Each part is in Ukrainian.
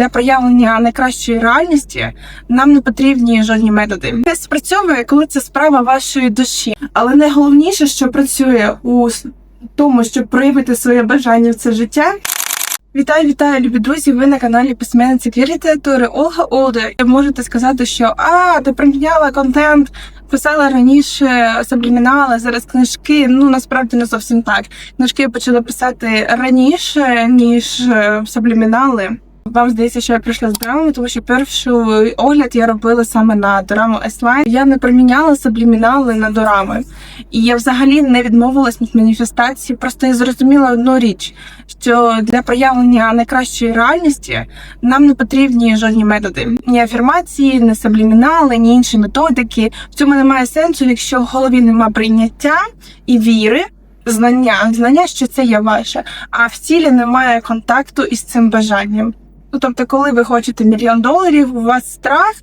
Для проявлення найкращої реальності нам не потрібні жодні методи. Це спрацьовує, коли це справа вашої душі. Але найголовніше, що працює у тому, щоб проявити своє бажання в це життя. Вітаю, вітаю, любі друзі! Ви на каналі письменниці літератури Ольга Олде. Можете сказати, що а ти приміняла контент, писала раніше сублімінали, зараз книжки. Ну насправді не зовсім так. Книжки я почала писати раніше ніж е, сублімінали. Вам здається, що я прийшла з драмами, тому що перший огляд я робила саме на дораму S-Line. Я не приміняла сублімінали на дорами. І я взагалі не відмовилась від маніфестації. Просто я зрозуміла одну річ, що для проявлення найкращої реальності нам не потрібні жодні методи, ні афірмації, ні сублімінали, ні інші методики. В цьому немає сенсу, якщо в голові нема прийняття і віри. Знання, знання, що це є ваше, а в тілі немає контакту із цим бажанням. Ну тобто, коли ви хочете мільйон доларів, у вас страх,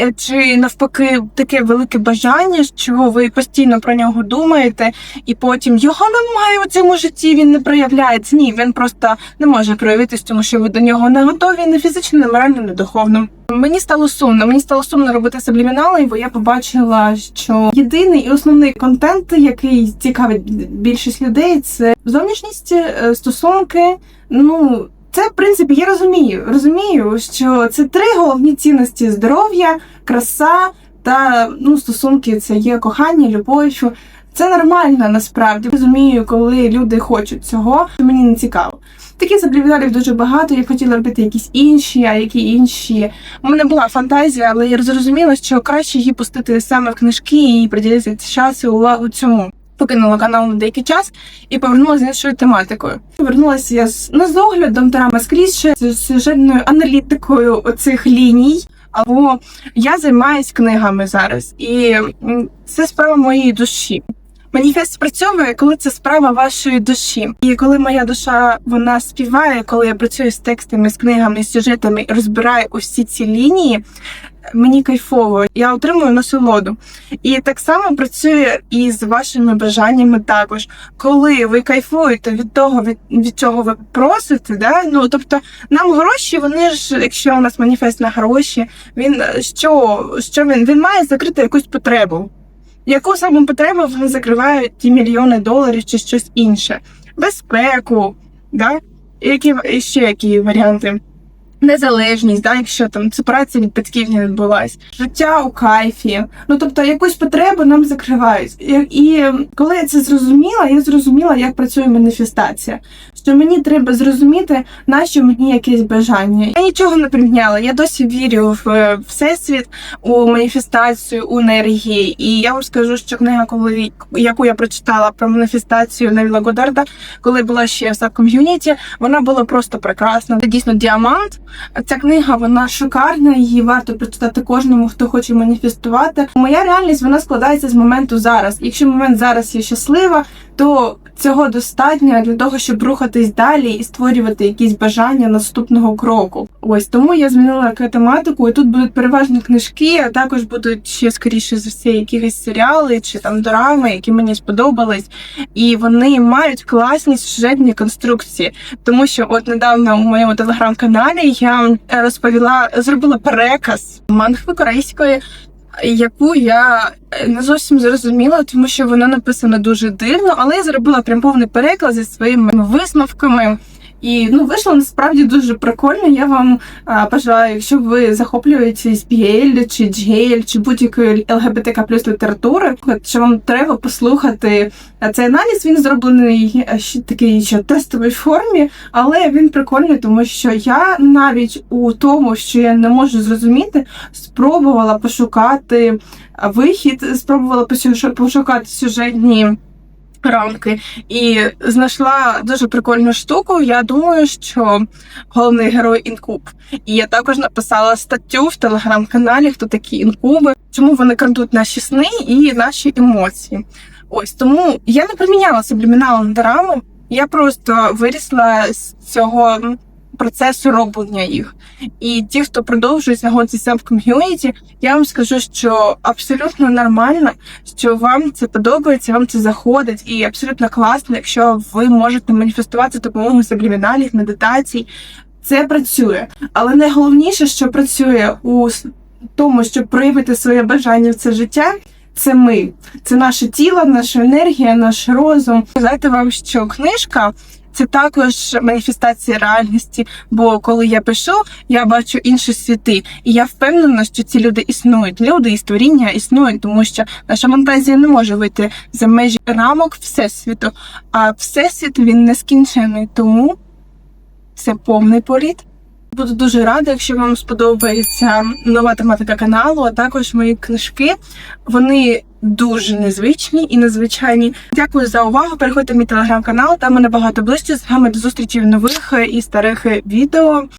е, чи навпаки таке велике бажання, що ви постійно про нього думаєте, і потім його немає у цьому житті, він не проявляється. Ні, він просто не може проявитись, тому що ви до нього не готові, не фізично, не морально, не духовно. Мені стало сумно. Мені стало сумно робити сублімінали, бо я побачила, що єдиний і основний контент, який цікавить більшість людей, це зовнішність, е, стосунки. Ну це в принципі я розумію. Розумію, що це три головні цінності: здоров'я, краса та ну стосунки. Це є кохання, любов. Це нормально насправді. Розумію, коли люди хочуть цього, то мені не цікаво. Таких субліміналів дуже багато. Я хотіла робити якісь інші, а які інші. У мене була фантазія, але я зрозуміла, що краще її пустити саме в книжки і приділити час і увагу цьому. Покинула канал на деякий час і повернулася з іншою тематикою. Повернулася я з не з оглядом Тарама скрізь з сюжетною аналітикою оцих ліній. Або я займаюсь книгами зараз, і це справа моєї душі. Маніфест спрацьовує, коли це справа вашої душі. І коли моя душа вона співає, коли я працюю з текстами, з книгами, з сюжетами, і розбираю усі ці лінії, мені кайфово, я отримую насолоду. І так само працює і з вашими бажаннями також. Коли ви кайфуєте від того, від, від чого ви просите, да? ну тобто нам гроші, вони ж, якщо у нас маніфест на гроші, він що, що він? Він має закрити якусь потребу. Яку саме потребу вони закривають ті мільйони доларів чи щось інше? Безпеку, да? які ще які варіанти? Незалежність, да, якщо там сепарація від батьків не відбулась, життя у кайфі. Ну тобто якусь потребу нам закривають. І, коли я це зрозуміла, я зрозуміла, як працює маніфестація. Що мені треба зрозуміти, на що мені якесь бажання. Я нічого не приміняла. Я досі вірю в е, всесвіт, у маніфестацію, у енергії. І я вам скажу, що книга, коли яку я прочитала про маніфестацію Невіла Годарда, коли була ще в ком'юніті, вона була просто прекрасна. Це дійсно діамант. Ця книга вона шикарна, її варто прочитати кожному, хто хоче маніфестувати. Моя реальність вона складається з моменту зараз. Якщо момент зараз є щаслива, то цього достатньо для того, щоб рухатись далі і створювати якісь бажання наступного кроку. Ось тому я змінила тематику, і тут будуть переважно книжки, а також будуть ще скоріше за все якісь серіали чи там драми, які мені сподобались, і вони мають класні сюжетні конструкції. Тому що от недавно у моєму телеграм-каналі я розповіла, зробила переказ мангви корейської. Яку я не зовсім зрозуміла, тому що вона написана дуже дивно, але я зробила прям повний переклад зі своїми висновками. І ну вийшло насправді дуже прикольно. Я вам бажаю, якщо ви захоплюєтесь BL, чи GL, чи будь-якої ЛГБТК плюс літератури, що вам треба послухати цей аналіз. Він зроблений ще такий ще тестовій формі, але він прикольний, тому що я навіть у тому, що я не можу зрозуміти, спробувала пошукати вихід, спробувала пошукати сюжетні рамки і знайшла дуже прикольну штуку. Я думаю, що головний герой інкуб. І я також написала статтю в телеграм-каналі, хто такі інкуби, чому вони крадуть наші сни і наші емоції. Ось тому я не приміняла сублімінал на дораму, я просто вирісла з цього процесу роблення їх. І ті, хто продовжує знаходитися в ком'юніті, я вам скажу, що абсолютно нормально, що вам це подобається, вам це заходить, і абсолютно класно, якщо ви можете маніфестувати за допомогою субліміналів, медитацій. Це працює, але найголовніше, що працює у тому, щоб проявити своє бажання в це життя. Це ми, це наше тіло, наша енергія, наш розум. Сказати вам, що книжка це також маніфестація реальності. Бо коли я пишу, я бачу інші світи, і я впевнена, що ці люди існують. Люди і створіння існують, тому що наша фантазія не може вийти за межі рамок всесвіту. А всесвіт він нескінчений, тому це повний політ. Буду дуже рада, якщо вам сподобається нова тематика каналу, а також мої книжки. Вони дуже незвичні і незвичайні. Дякую за увагу. Переходьте в мій телеграм-канал, там мене набагато ближче з вами до зустрічі в нових і старих відео.